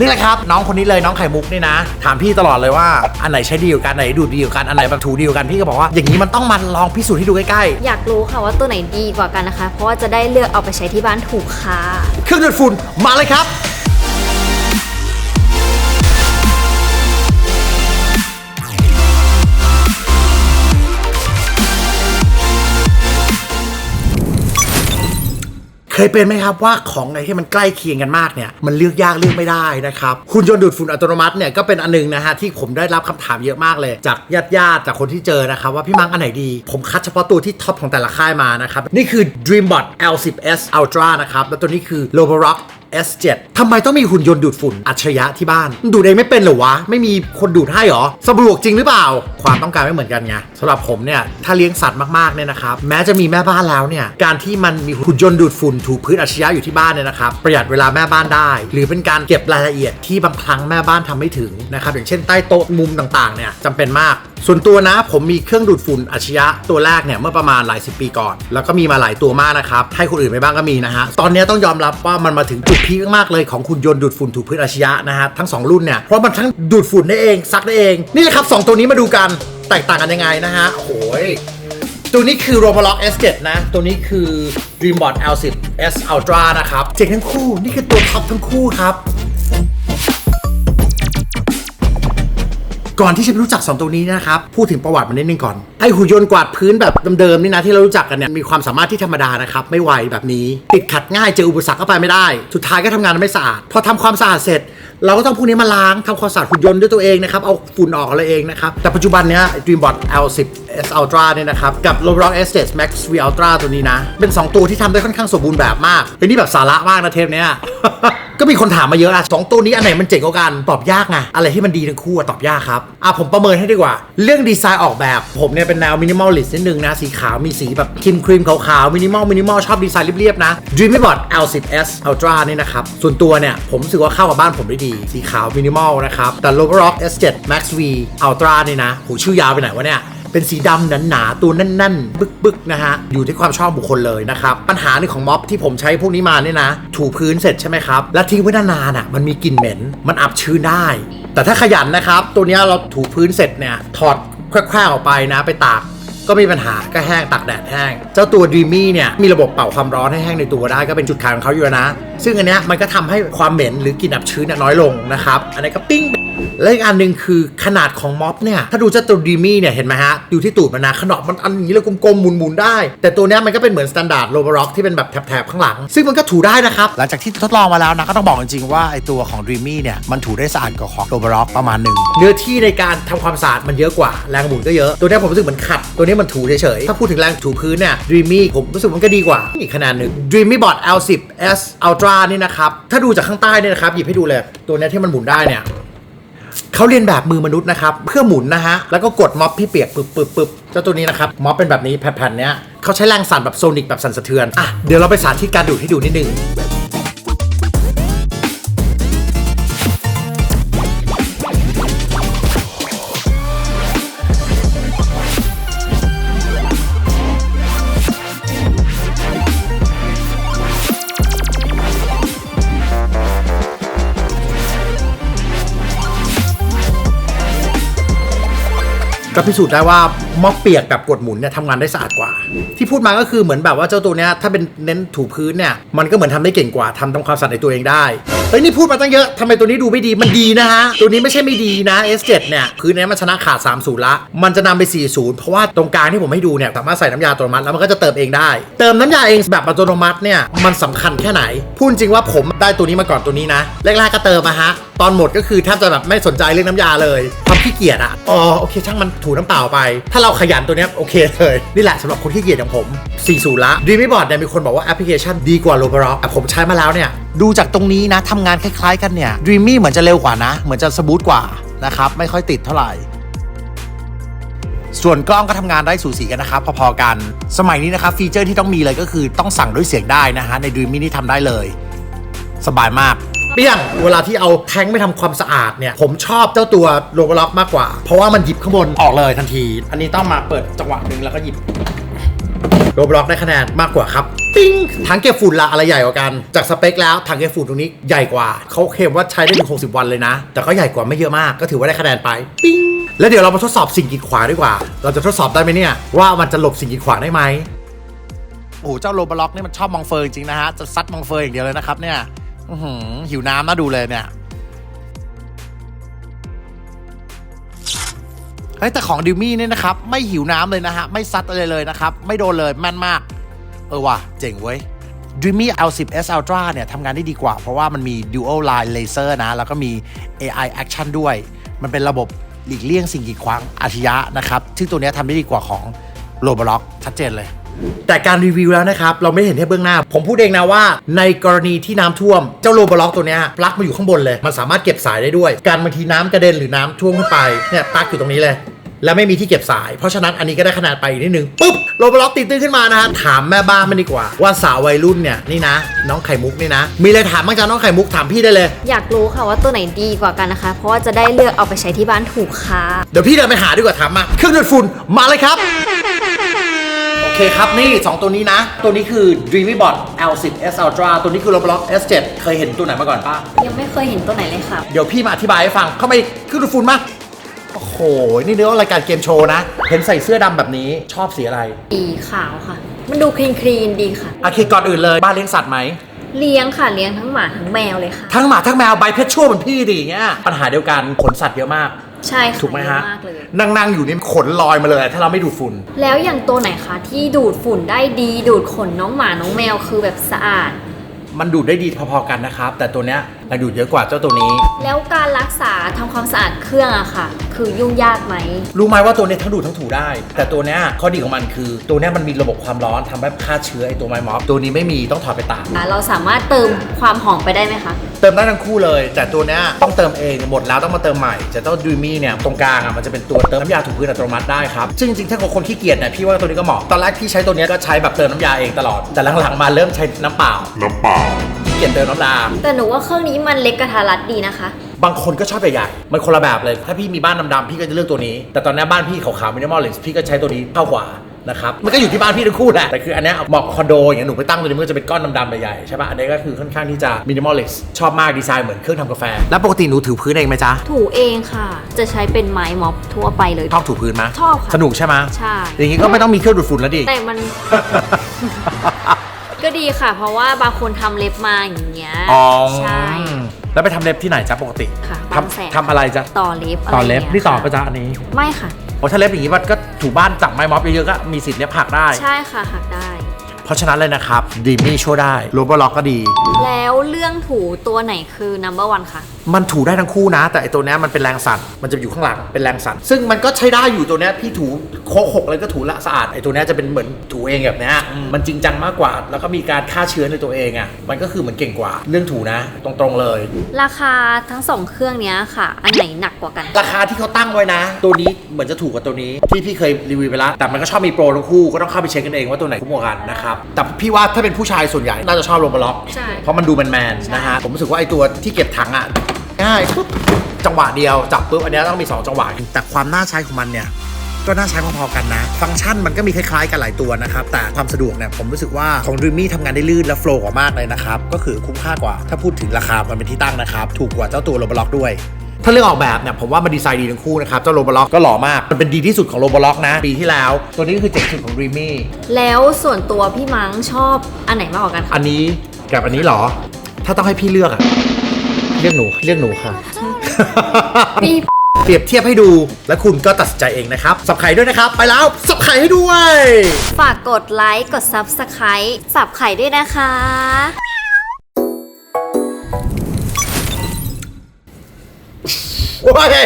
นี่แหละครับ น้องคนนี้เลยน้องไข่มุกนี่นะ ถามพี่ตลอดเลยว่าอันไหนใช้ดีกว่ากันอันไหนดูดดีกว่ากันอันไหนแบบถูดีกว่ากันพี่ก็บอกว่าอย่างนี้มันต้องมาลองพิสูจน์ให้ดูใกล้อยากรู้ค่ะว่าตัวไหนดีกว่ากันนะคะ เพราะว่าจะได้เลือกเอาไปใช้ที่บ้านถูกค่ะ ๆเครื่องดูดฝุ่นมาเลยครับ เคยเป็นไหมครับว่าของไหนที่มันใกล้เคียงกันมากเนี่ยมันเลือกยากเลือกไม่ได้นะครับคุณยนต์ดูดฝุ่นอัตโนมัติเนี่ยก็เป็นอันหนึงนะฮะที่ผมได้รับคำถามเยอะมากเลย จากญาติญาติๆจากคนที่เจอนะครับว่าพี่มังอันไหนดี ผมคัดเฉพาะตัวที่ท็อปของแต่ละค่ายมานะครับนี่คือ Dreambot L10s Ultra นะครับแล้วตัวนี้คือ Loborock S7 ทำไมต้องมีหุ่นยนต์ดูดฝุ่นอัจฉริยะที่บ้าน ดูดเองไม่เป็นหรอวะ ไม่มีคนดูดให้เหรอสะดวกจริงหรือเปล่า ความต้องการไม่เหมือนกันไงสำหรับผมเนี่ย ถ้าเลี้ยงสัตว์มากๆเนี่ยนะครับแม้จะมีแม่บ้านแล้วเนี่ยการที่มันมีหุ่นยนต์ดูดฝุ่นถูพื้นอัจฉริยะอยู่ที่บ้านเนี่ยนะครับประหยัดเวลาแม่บ้านได้ หรือเป็นการเก็บรายละเอียดที่บางครั้งแม่บ้านทำไม่ถึงนะครับอย่างเช่นใต้โต๊ะมุมต่างๆเนี่ยจำเป็นมากส่วนตัวนะผมมีเครื่องดูดฝุ่นอัจฉริยะตัวแรกเนี่ยเมื่อประมาณหลายสิบปีก่อน แล้วก็มีมาหลายตัวมากนะครับให้คนอื่นไปบ้างก็มีนะฮะตอนนี้ต้องยอมรับว่ามันมาถึงจุดพีคมากๆเลยของคุณยนต์ดูดฝุ่นถูพื้นอัจฉริยะนะฮะทั้ง 2 รุ่นเนี่ยเพราะมันทั้งดูดฝุ่นได้เองซักได้เอง นี่แหละครับ 2 ตัวนี้มาดูกันแตกต่างกันยังไงนะฮะโอ้โหยตัวนี้คือ Roborock S7 นะ ตัวนี้คือ Dreambot L10s Ultra นะครับ เจ๋งทั้งคู่ นี่คือตัวท็อปทั้งคู่ครับ ก่อนที่จะไปรู้จัก 2 ตัวนี้นะครับ พูดถึงประวัติมันนิดนึงก่อน ไอหุ่นยนต์กวาดพื้นแบบเดิมๆนี่นะที่เรารู้จักกันเนี่ยมีความสามารถที่ธรรมดานะครับไม่ไวแบบนี้ ติดขัดง่ายเจออุปสรรคเข้าไปไม่ได้ สุดท้ายก็ทำงานไม่สะอาด พอทำความสะอาดเสร็จ เราก็ต้องพวกนี้มาล้างทำความสะอาดหุ่นยนต์ด้วยตัวเองนะครับเอาฝุ่นออกอะไรเองนะครับแต่ปัจจุบันเนี้ย Dreambot L10 S Ultra เนี่ยนะครับ กับ Roborock S7 Max V Ultra ตัวนี้นะ เป็น 2 ตัวที่ทำได้ค่อนข้างสมบูรณ์แบบมากเฮ้ยนี่แบบสาระมากนะเทปเนี้ยก็มีคนถามมาเยอะอะสองตัวนี้อันไหนมันเจ๋งกว่ากัน ตอบยากไงอะไรที่มันดีทั้งคู่ตอบยากครับ อะผมประเมินให้ดีกว่า เรื่องดีไซน์ออกแบบ ผมเนี่ยเป็นแนวมินิมอลลิสต์นิดนึงนะ สีขาวมีสีแบบครีมครีมขาวๆมินิมอลมินิมอลชอบดีไซน์เรียบๆนะ Dreambot L10s Ultra นี่นะครับ ส่วนตัวเนี่ย ผมรู้สึกว่าเข้ากับบ้านผมได้ดี สีขาวมินิมอลนะครับแต่ Roborock S7 Max V Ultra นี่นะโหชื่อยาวไปไหนวะเนี่ย เป็นสีดำหนาๆตัวแน่นๆบึกๆนะฮะอยู่ที่ความชอบบุคคลเลยนะครับปัญหาในของม็อบที่ผมใช้พวกนี้มาเนี่ยนะ ถูพื้นเสร็จใช่ไหมครับแล้วทิ้งไว้นานๆอะมันมีกลิ่นเหม็น มันอับชื้นได้ แต่ถ้าขยันนะครับ ตัวนี้เราถูพื้นเสร็จเนี่ยถอดแควๆออกไปนะไปตากก็ไม่มีปัญหาก็แห้งตากแดดแห้ง เจ้าตัว Dreamy เนี่ยมีระบบเป่าความร้อนให้แห้งในตัวได้ก็เป็นจุดขายของเขาอยู่นะซึ่งอันเนี้ยมันก็ทำให้ความเหม็นหรือกลิ่นอับชื้นเนี่ยน้อยลงนะครับ อันนี้ก็ปิ้งและอีกอันหนึ่งคือขนาดของม็อบเนี่ย ถ้าดูเจ้าตัวดีมี่เนี่ย เห็นไหมฮะดูที่ตูดมันนะขนาดมันอันอย่างนี้เลยกลมๆหมุนๆได้ แต่ตัวเนี้ยมันก็เป็นเหมือนสแตนดาร์ดโลบาร็อกที่เป็นแบบแถบๆข้างหลัง ซึ่งมันก็ถูได้นะครับ หลังจากที่ทดลองมาแล้วนะ ก็ต้องบอกจริงๆว่าไอตัวของ Dreamy เนี่ย มันถูได้สะอาดกว่าของโลบาร็อกประมาณหนึ่งเนื้อที่ในการทำความสะอาดมันเยอะกว่าแรงหมุนก็เยอะตัวเนี้ยผมรู้สึกเหมือนขัด ตัวนี้มันถูเฉยๆถ้าพูดถึงแรงถูพื้นเนี่ย Dreamy ผมรู้สึกมันก็ดีกว่าอีกคะแนนหนึ่ง Dreamy Bot L10s Ultra นี่นะครับ ถ้าดูจากข้างใต้เนี่ยนะครับ หยิบให้ดูเลย ตัวเนี้ยที่มันหมุนได้เนี่ยเขาเรียนแบบมือมนุษย์นะครับ เพื่อหมุนนะฮะ แล้วก็กดม็อบที่เปียกปึ๊บปึ๊บปึ๊บเจ้าตัวนี้นะครับ ม็อบเป็นแบบนี้แผ่นๆเนี้ยเขาใช้แรงสั่นแบบโซนิกแบบสั่นสะเทือนอะเดี๋ยวเราไปสาธิตการดูดให้ดูนิดนึง ก็พิสูจน์ได้ว่าม็อบเปียกแบบกดหมุนเนี่ยทำงานได้สะอาดกว่า ที่พูดมาก็คือเหมือนแบบว่าเจ้าตัวเนี้ยถ้าเป็นเน้นถูพื้นเนี่ยมันก็เหมือนทำได้เก่งกว่าทำทำความสะอาดในตัวเองได้เฮ้ยนี่พูดมาตั้งเยอะทำไมตัวนี้ดูไม่ดีมันดีนะฮะตัวนี้ไม่ใช่ไม่ดีนะ S7 เนี่ยพื้นเนี้ยมันชนะขาด3-0ละมันจะนำไป 4-0 เพราะว่าตรงกลางที่ผมให้ดูเนี่ยสามารถใส่น้ำยาอัตโนมัติแล้วมันก็จะเติมเองได้ เติมน้ำยาเองแบบอัตโนมัติเนี่ยมันสำคัญแค่ไหนพูดจริงว่าผมได้ตัวนี้มาก่อนตัวนี้นะแรกๆก็เติมมาฮะตอนหมดก็คือแทบจะแบบไม่สนใจเรื่องน้ำยาเลยความขี้เกียจอะอ๋อโอเค ช่างมันถูน้ำเปล่าไป ถ้าเราขยันตัวเนี้ยโอเคเลยนี่แหละสำหรับคนขี้เกียจอย่างผม40ละ Dreamy Board เนี่ยมีคนบอกว่าแอปพลิเคชันดีกว่า Roborock แต่ผมใช้มาแล้วเนี่ยดูจากตรงนี้นะทำงานคล้ายๆกันเนี่ย Dreamy เหมือนจะเร็วกว่านะ เหมือนจะสมูทกว่านะครับไม่ค่อยติดเท่าไหร่ส่วนกล้องก็ทำงานได้สูสีกันนะครับ พอๆกัน สมัยนี้นะครับ ฟีเจอร์ที่ต้องมีเลยก็คือต้องสั่งด้วยเสียงได้นะฮะ ใน Dreamy นี่ทำได้เลย สบายมาก เปี้ยง เวลาที่เอาแท้งไปทำความสะอาดเนี่ย ผมชอบเจ้าตัวโลบล็อกมากกว่า เพราะว่ามันหยิบข้างบนออกเลยทันที อันนี้ต้องมาเปิดจังหวะหนึ่งแล้วก็หยิบ โรบล็อกได้คะแนนมากกว่าครับ ปิ้งถังเก็บฝุ่นละอะไรใหญ่กว่ากัน จากสเปคแล้วถังเก็บฝุ่นตรงนี้ใหญ่กว่า เขาเคลมว่าใช้ได้ถึง60 วันเลยนะ แต่ก็ใหญ่กว่าไม่เยอะมาก ก็ถือว่าได้คะแนนไป ปิ้งแล้วเดี๋ยวเรามาทดสอบสิ่งกีดขวางดีกว่า เราจะทดสอบได้ไหมเนี่ย ว่ามันจะหลบสิ่งกีดขวางได้ไหม โอ้โหเจ้าโรบล็อกนี่มันชอบมองเฟิร์จริงๆนะฮะ จะซัดมองเฟิร์อย่างเดียวเลยนะครับเนี่ย อื้อหือหิวน้ำน่าดูเลยเนี่ย เฮ้ยแต่ของดิวมี่เนี่ยนะครับ ไม่หิวน้ำเลยนะฮะ ไม่ซัดอะไรเลยนะครับ ไม่โดนเลยแม่นมาก เออว่ะ เจ๋งเว้ย Dreamy L10s Ultra เนี่ยทำงานได้ดีกว่า เพราะว่ามันมี Dual Line Laser นะ แล้วก็มี AI Action ด้วย มันเป็นระบบหลีกเลี่ยงสิ่งกีดขวางอาชญะนะครับ ซึ่งตัวเนี้ยทำได้ดีกว่าของ Roblox ชัดเจนเลย แต่การรีวิวแล้วนะครับ เราไม่เห็นแค่เบื้องหน้า ผมพูดเองนะว่า ในกรณีที่น้ำท่วม เจ้าโรบล็อกตัวเนี้ยปลั๊กมาอยู่ข้างบนเลย มันสามารถเก็บสายได้ด้วย การบางทีน้ำกระเด็นหรือน้ำท่วมขึ้นไปเนี่ยปลั๊กอยู่ตรงนี้เลยแล้วไม่มีที่เก็บสาย เพราะฉะนั้นอันนี้ก็ได้คะแนนไปอีกนิดนึงปุ๊บโรบล็อกติดตื้นขึ้นมานะฮะถามแม่บ้านมันดีกว่า ว่าสาววัยรุ่นเนี่ยนี่นะ น้องไข่มุกนี่นะ มีอะไรถามบ้างจ้าน้องไข่มุกถามพี่ได้เลย อยากรู้ค่ะว่าตัวไหนดีกว่ากันนะคะ เพราะว่าจะได้เลือกเอาไปใช้ที่บ้านถูกค่ะเดี๋ยวพี่เดินไปหาดีกว่าถามมาเครื่องดูดฝุ่นมาเลยครับโอเคครับ นี่ 2 ตัวนี้นะ ตัวนี้คือ Dreamybot L10s Ultra ตัวนี้คือ Roblox S7 เคยเห็นตัวไหนมาก่อนป้ายังไม่เคยเห็นตัวไหนเลยค่ะเดี๋ยวพี่มาอธิบายให้ฟัง เข้าไปเครื่องดูดฝุ่นมาโอ้โห นี่เนื้อรายการเกมโชว์นะ เห็นใส่เสื้อดำแบบนี้ชอบสีอะไรดีขาวค่ะ มันดูคลีนคลีนๆดีค่ะโอเคก่อนอื่นเลยบ้านเลี้ยงสัตว์ไหมเลี้ยงค่ะเลี้ยงทั้งหมาทั้งแมวเลยค่ะ ทั้งหมาทั้งแมวใบเพชรชั่วเหมือนพี่ดิอย่างเงี้ยปัญหาเดียวกันขนสัตว์เยอะมาก ใช่ค่ะถูกไหมฮะ เยอมากเลย นั่งๆอยู่นี่ขนลอยมาเลย ถ้าเราไม่ดูดฝุ่น แล้วอย่างตัวไหนคะที่ดูดฝุ่นได้ดี ดูดขนน้องหมาน้องแมวคือแบบสะอาด มันดูดได้ดีพอๆกันนะครับ แต่ตัวเนี้ยมันดูดเยอะกว่าเจ้าตัวนี้ แล้วการรักษาทำความสะอาดเครื่องอะค่ะคือยุ่งยากไหม รู้ไหมว่าตัวเนี้ยทั้งดูดทั้งถูได้ แต่ตัวเนี้ยข้อดีของมันคือ ตัวเนี้ยมันมีระบบความร้อนทำให้ฆ่าเชื้อไอตัวไมม็อบตัวนี้ไม่มีต้องถอดไปตากเราสามารถเติมความหอมไปได้ไหมคะ เติมได้ทั้งคู่เลย แต่ตัวเนี้ยต้องเติมเองหมดแล้วต้องมาเติมใหม่แต่เจ้าดูมี่เนี่ยตรงกลางอะมันจะเป็นตัวเติมน้ำยาถูพื้นอัตโนมัติได้ครับซึ่งจริงๆถ้าคนขี้เกียจเนี่ยพี่ว่าตัวนี้ก็เหมาะตอนแรกพี่ใช้ตัวเนี้ยก็ใช้แบบเติมน้ำยาเองตลอดแต่หลังๆมาเริ่มใช้น้ำเปล่าน้ำเปล่า ขี้เกียจเติมน้ำดาแต่หนูว่าเครื่องนี้มันเล็กกระทัดรัดดีนะคะ บางคนก็ชอบใหญ่ๆมันคนละแบบเลย ถ้าพี่มีบ้านดำๆพี่ก็จะเลือกตัวนี้ แต่ตอนนี้บ้านพี่ขาวๆมินิมอลเลสพี่ก็ใช้ตัวนี้เข้ากว่านะครับมันก็อยู่ที่บ้านพี่ทั้งคู่แหละแต่คืออันเนี้ยเหมาะกับคอนโดอย่างเงี้ยหนูไปตั้งตัวนี้มันก็จะเป็นก้อนดำๆใหญ่ๆใช่ป่ะอันนี้ก็คือค่อนข้างที่จะมินิมอลเลสชอบมากดีไซน์เหมือนเครื่องทำกาแฟ แล้วปกติหนูถือพื้นเองไหมจ๊ะถูเองค่ะ จะใช้เป็นไม้ม็อบทั่วไปเลยชอบถูพื้นไหมชอบค่ะสนุกใช่ไหมใช่อย่างงี้ก็ไม่ต้องมีเครื่องดูดฝุ่นแล้วดิแต่มัน ก็ดีค่ะ เพราะว่าบางคนทำเล็บมาอย่างเงี้ยอ๋อใช่ แล้วไปทำเล็บที่ไหนจ๊ะปกติค่ะทบางแสนำทำอะไรจ๊ะต่อเล็บต่อเล็บะไรนี่ต่อเงี้ยประจ๊ะอันนี้ไม่ค่ะ โอ้ถ้าเล็บอย่างงี้มันก็ถูบ้านจับไม้ม็อบเยอะๆก็มีสิทธิ์เล็บหักได้ ใช่ค่ะหักได้ เพราะฉะนั้นเลยนะครับดีมี่ช่วยได้โรบอล็อกก็ดี แล้วเรื่องถูตัวไหนคือ number one ค่ะมันถูได้ทั้งคู่นะ แต่ไอตัวเนี้ยมันเป็นแรงสั่นมันจะอยู่ข้างหลังเป็นแรงสั่นซึ่งมันก็ใช้ได้อยู่ตัวเนี้ยพี่ถูโคกหกเลยก็ถูละสะอาดไอตัวเนี้ยจะเป็นเหมือนถูเองแบบเนี้ยมันจริงจังมากกว่า แล้วก็มีการฆ่าเชื้อในตัวเองอะมันก็คือเหมือนเก่งกว่า เรื่องถูนะ ตรงๆเลย ราคาทั้งสองเครื่องเนี้ยค่ะ อันไหนหนักกว่ากัน ราคาที่เขาตั้งไว้นะ ตัวนี้เหมือนจะถูกกว่าตัวนี้ ที่พี่เคยรีวิวไปแล้วแต่มันก็ชอบมีโปรทั้งคู่ก็ต้องเข้าไปเช็คกันเองว่าตัวไหนคุ้มกว่ากันนะครับแต่พี่ว่าถ้าเป็นผู้ชายส่วนใหญ่น่าจะชอบโรบล็อกใช่ เพราะมันดูแมนๆนะฮะผมรู้สึกว่าไอตัวที่เก็บถังอะ ง่ายปุ๊บจังหวะเดียวจับปุ๊บอันเนี้ยต้องมี 2 จังหวะ แต่ความน่าใช้ของมันเนี่ยก็น่าใช้พอๆกันนะ ฟังก์ชันมันก็มีคล้ายๆกันหลายตัวนะครับ แต่ความสะดวกเนี่ยผมรู้สึกว่าของ Dreamy ทำงานได้ลื่นและโฟล์กว่ามากเลยนะครับ ก็คือคุ้มค่ากว่า ถ้าพูดถึงราคา มันเป็นที่ตั้งนะครับ ถูกกว่าเจ้าตัวโรบล็อกด้วยถ้าเรื่องออกแบบเนี่ยผมว่ามันดีไซน์ดีทั้งคู่นะครับ เจ้าโรบล็อกก็หล่อมาก มันเป็นดีที่สุดของโรบล็อกนะ ปีที่แล้ว ตัวนี้ก็คือเจ๋งสุดของ Dreamy แล้วส่วนตัวพี่มังชอบอันไหนมากกว่ากันคะอันนี้กับอันนี้เหรอ ถ้าต้องให้พี่เลือกอะ เลือกหนูเลือกหนูค่ะพี่เปรียบเทียบให้ดูและคุณก็ตัดสินใจเองนะครับ สับไข่ด้วยนะครับ ไปแล้วสับไข่ให้ด้วย ฝากกดไลค์กด Subscribe สับไข่ด้วยนะคะ โอ้ย